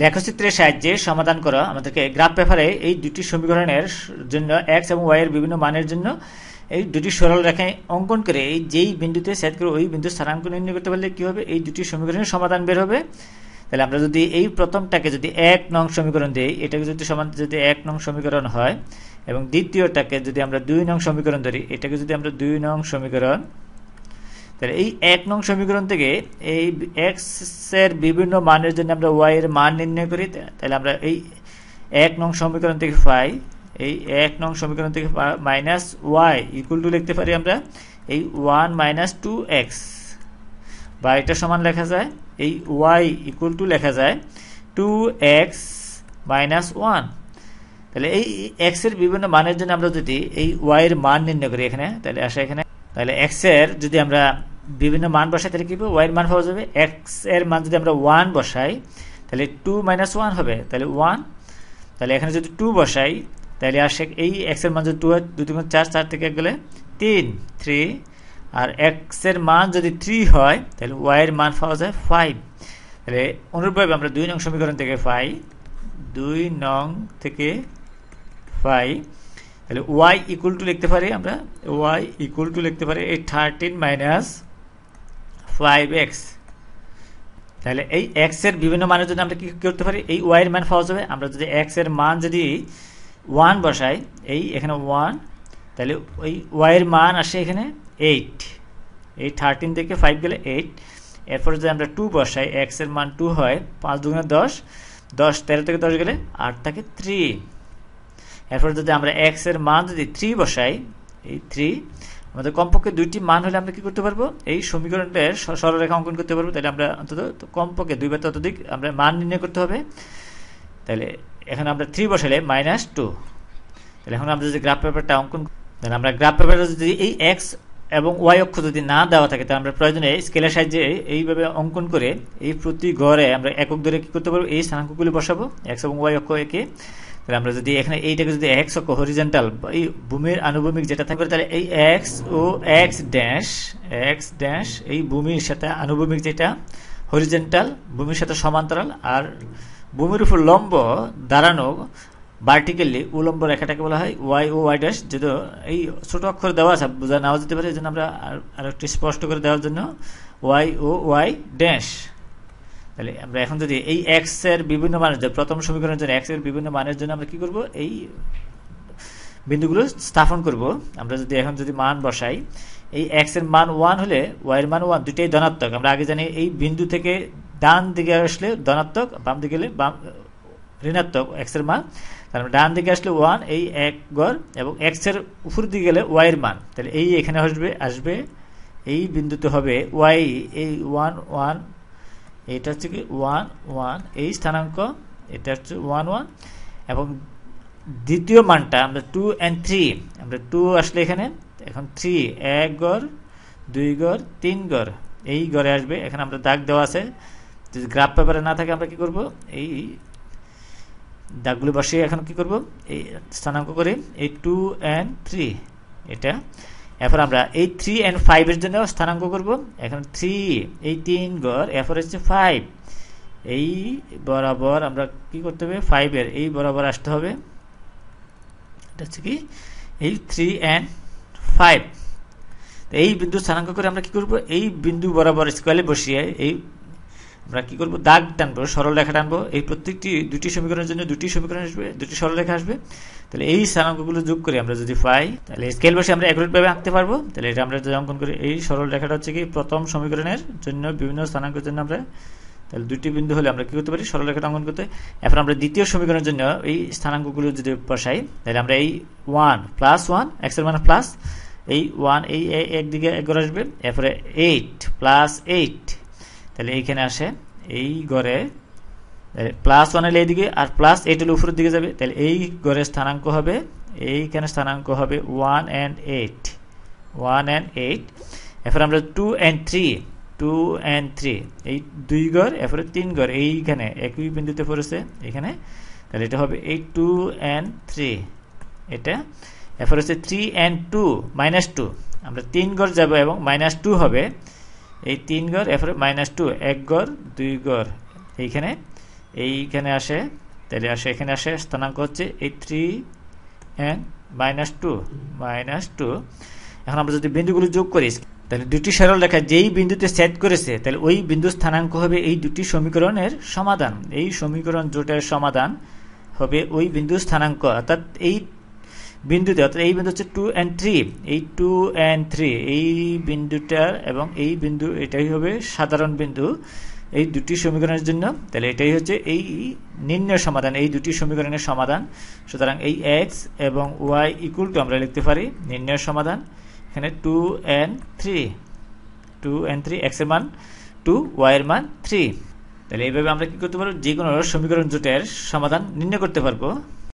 লেখচিত্রের সাহায্যে সমাধান করা আমাদেরকে গ্রাফ পেপারে এই দুটি সমীকরণের জন্য এক্স এবং ওয়াই এর বিভিন্ন মানের জন্য এই দুটি সরল রেখায় অঙ্কন করে এই যেই বিন্দুতে সেট করে ওই বিন্দু স্থানাঙ্ক নির্ণয় করতে পারলে কী হবে? এই দুটি সমীকরণের সমাধান বের হবে। তাহলে আমরা যদি এই প্রথমটাকে যদি এক নং সমীকরণ দিই, এটাকে যদি সমান যদি এক নং সমীকরণ হয় এবং দ্বিতীয়টাকে যদি আমরা দুই নং সমীকরণ ধরি, এটাকে যদি আমরা দুই নং সমীকরণ তাহলে এই এক নং সমীকরণ থেকে এই এক্সের বিভিন্ন মানের জন্য আমরা ওয়াই এর মান নির্ণয় করি তাহলে আমরা এই এক নং সমীকরণ থেকে পাই এই এক নং সমীকরণ থেকে মাইনাস ওয়াই ইকুয়াল টু লিখতে পারি আমরা এই ওয়ান মাইনাস টু এক্স বা এটা সমান লেখা যায়, এই ওয়াই ইকুয়াল টু লেখা যায় টু এক্স মাইনাস ওয়ান তাহলে এই এক্সের বিভিন্ন মানের জন্য আমরা যদি এই ওয়াই এর মান নির্ণয় করি এখানে, তাহলে আসা এখানে। তাহলে এক্সের যদি আমরা বিভিন্ন মান বসাই, তাহলে কি ওয়াই এর মান পাওয়া যাবে এক্সের মান যদি আমরা ওয়ান বসাই, তাহলে টু মাইনাস ওয়ান হবে। তাহলে ওয়ান তাহলে এখানে যদি টু বসাই, তাহলে আসে এই এক্সের মান যদি টু হয়, দুই তিন চার চার থেকে গেলে তিন থ্রি আর এক্সের মান যদি থ্রি হয়, তাহলে ওয়াই এর মান পাওয়া যায় ফাইভ তাহলে অনুরূপভাবে আমরা দুই নং সমীকরণ থেকে পাই দুই নং থেকে পাই তাহলে ওয়াই ইকুয়াল টু লিখতে পারি আমরা ওয়াই ইকুয়াল টু লিখতে পারি এই থার্টিন মাইনাস ফাইভ এক্স তাহলে এই এক্সের বিভিন্ন মানের জন্য আমরা কি করতে পারি, এই ওয়াই এর মান পাওয়া যাবে। আমরা যদি এক্সের মান যদি ওয়ান বসাই, এই এখানে ওয়ান তাহলে ওই ওয়াই এর মান আসে এখানে এইট এই থার্টিন থেকে ফাইভ গেলে এইট এরপরে যদি আমরা টু বসাই এক্সের মান টু হয়, পাঁচ দুগুণে দশ দশ তেরো থেকে দশ গেলে আট থাকে থ্রি এরপর যদি আমরা এক্সের মান যদি থ্রি বসাই, এই থ্রি আমাদের কমপক্ষে দুইটি মান হলে আমরা কি করতে পারব? এই সমীকরণটার সরলরেখা অঙ্কন করতে পারব। তাহলে আমরা অন্তত কমপক্ষে দুইবার ততোধিক আমরা মান নির্ণয় করতে হবে। তাহলে এখন আমরা থ্রি বসালে মাইনাস টু। তাহলে এখন আমরা যদি গ্রাফ পেপারটা অঙ্কন তাহলে আমরা গ্রাফ পেপারে যদি এই এক্স এবং ওয়াই অক্ষ যদি না দেওয়া থাকে, তাহলে আমরা প্রয়োজনে স্কেলের সাহায্যে এইভাবে অঙ্কন করে এই প্রতি ঘরে আমরা একক ধরে কি করতে পারব? এই স্থানাঙ্কগুলি বসাবো এক্স এবং ওয়াই অক্ষ একে। তাহলে আমরা যদি এখানে এইটাকে যদি এক্স অক্ষ হরিজেন্টাল এই ভূমির আনুভূমিক যেটা থাকবে, তাহলে এই এক্স ও এক্স ড্যাশ এক্স ড্যাশ এই ভূমির সাথে আনুভূমিক যেটা হরিজেন্টাল ভূমির সাথে সমান্তরাল, আর ভূমির উপর লম্ব দাঁড়ানো ভার্টিক্যালি উলম্ব রেখাটাকে বলা হয় ওয়াই ও ওয়াই ড্যাশ যদি এই ছোটো অক্ষর দেওয়া আছে, বোঝা নাও যেতে পারে, এই জন্য আমরা আর একটু স্পষ্ট করে দেওয়ার জন্য ওয়াই ও ওয়াই ড্যাশ তাহলে আমরা এখন যদি এই এক্সের বিভিন্ন মানের জন্য, প্রথম সমীকরণের জন্য এক্সের বিভিন্ন মানের জন্য আমরা কি করব? এই বিন্দুগুলো স্থাপন করব। আমরা যদি এখন যদি মান বসাই, এই এক্সের মান ওয়ান হলে ওয়াই এর মান ওয়ান দুটাই ধনাত্মক। আমরা আগে জানি এই বিন্দু থেকে ডান দিকে আসলে ধনাত্মক, বাম দিকে গেলে বাম, ঋণাত্মক এক্সের মান। তাহলে ডান দিকে আসলে ওয়ান এই এক গড়, এবং এক্সের উপর দিকে গেলে ওয়াই এর মান। তাহলে এই এখানে আসবে আসবে, এই বিন্দুতে হবে ওয়াই এই ওয়ান ওয়ান এটা হচ্ছে কি ওয়ান ওয়ান, এই স্থানাঙ্ক, এটা হচ্ছে ওয়ান ওয়ান। এবং দ্বিতীয় মানটা আমরা টু অ্যান্ড থ্রি আমরা টু আসলে এখানে, এখন থ্রি এক গড়, দুই গড়, তিন গড়, এই গড়ে আসবে। এখানে আমরা দাগ দেওয়া আছে, যদি গ্রাফ পেপারে না থাকে আমরা কি করব? এই দাগগুলো বসিয়ে এখন কি করব? এই স্থানাঙ্ক করে এই টু অ্যান্ড থ্রি এটা এরপর আমরা এই থ্রি অ্যান্ড ফাইভের জন্য স্থানাঙ্ক করব। এখন থ্রি এই তিন গড়, এরপর হচ্ছে ফাইভ এই বরাবর আমরা কি করতে হবে? ফাইভের এই বরাবর আসতে হবে। এটা হচ্ছে কি? এই থ্রি অ্যান্ড ফাইভ এই বিন্দু স্থানাঙ্ক করে আমরা কি করব? এই বিন্দু বরাবর স্কোয়ালে বসিয়ে, এই আমরা কি করব? দাগ টানবো, সরল রেখা টানবো। এই প্রত্যেকটি দুটি সমীকরণের জন্য দুটি সমীকরণ আসবে, দুটি সরল রেখা আসবে। তাহলে এই স্থানাঙ্কগুলো যোগ করে আমরা যদি পাই, তাহলে স্কেল বসে আমরা একভাবে আঁকতে পারব। তাহলে এটা আমরা যদি অঙ্কন করি, এই সরল রেখাটা হচ্ছে কি প্রথম সমীকরণের জন্য, বিভিন্ন স্থানাঙ্কের জন্য আমরা, তাহলে দুটি বিন্দু হলে আমরা কি করতে পারি? সরল রেখাটা অঙ্কন করতে। এখন আমরা দ্বিতীয় সমীকরণের জন্য এই স্থানাঙ্কগুলো যদি বসাই, তাহলে আমরা এই ওয়ান প্লাস ওয়ান এক্সের মানে প্লাস এই ওয়ান এই একদিকে একবার আসবে, এরপরে এইট প্লাস এইট তাহলে এইখানে আসে, এই গড়ে প্লাস ওয়ান এলে এইদিকে আর প্লাস এইট উপরের দিকে যাবে, তাহলে এই গড়ের স্থানাঙ্ক হবে, এইখানে স্থানাঙ্ক হবে one and eight one and eight এরপর আমরা two and three two and three এই দুই গড়, এরপরে তিন গড়, এইখানে একই বিন্দুতে পড়েছে, এখানে, তাহলে এটা হবে এই টু অ্যান্ড থ্রি এটা, এরপর হচ্ছে three and two minus two আমরা তিন গড় যাব এবং মাইনাস টু হবে এই তিন গড়, এরপরে মাইনাস টু এক গড়, দুই গড়। এইখানে এইখানে আসে, তাহলে আসে, এখানে আসে, স্থানাঙ্ক হচ্ছে এই three and minus two minus two এখন আমরা যদি বিন্দুগুলো যোগ করি, তাহলে দুটি সরল রেখা যেই বিন্দুতে সেট করেছে, তাহলে ওই বিন্দু স্থানাঙ্ক হবে এই দুটি সমীকরণের সমাধান। এই সমীকরণ জোটের সমাধান হবে ওই বিন্দু স্থানাঙ্ক। অর্থাৎ এই বিন্দুতে, অর্থাৎ এই বিন্দু হচ্ছে টু অ্যান্ড থ্রি এই টু অ্যান্ড থ্রি এই বিন্দুটার এবং এই বিন্দু, এটাই হবে সাধারণ বিন্দু এই দুটি সমীকরণের জন্য। তাহলে এটাই হচ্ছে এই নির্ণয় সমাধান, এই দুটি সমীকরণের সমাধান। সুতরাং এই এক্স এবং ওয়াই ইকুয়াল টু আমরা লিখতে পারি নির্ণয় সমাধান। এখানে two and three two and three এক্সের মান টু ওয়াইয়ের মান থ্রি তাহলে এইভাবে আমরা কি করতে পারব? যে কোনো সমীকরণ জোটের সমাধান নির্ণয় করতে পারব।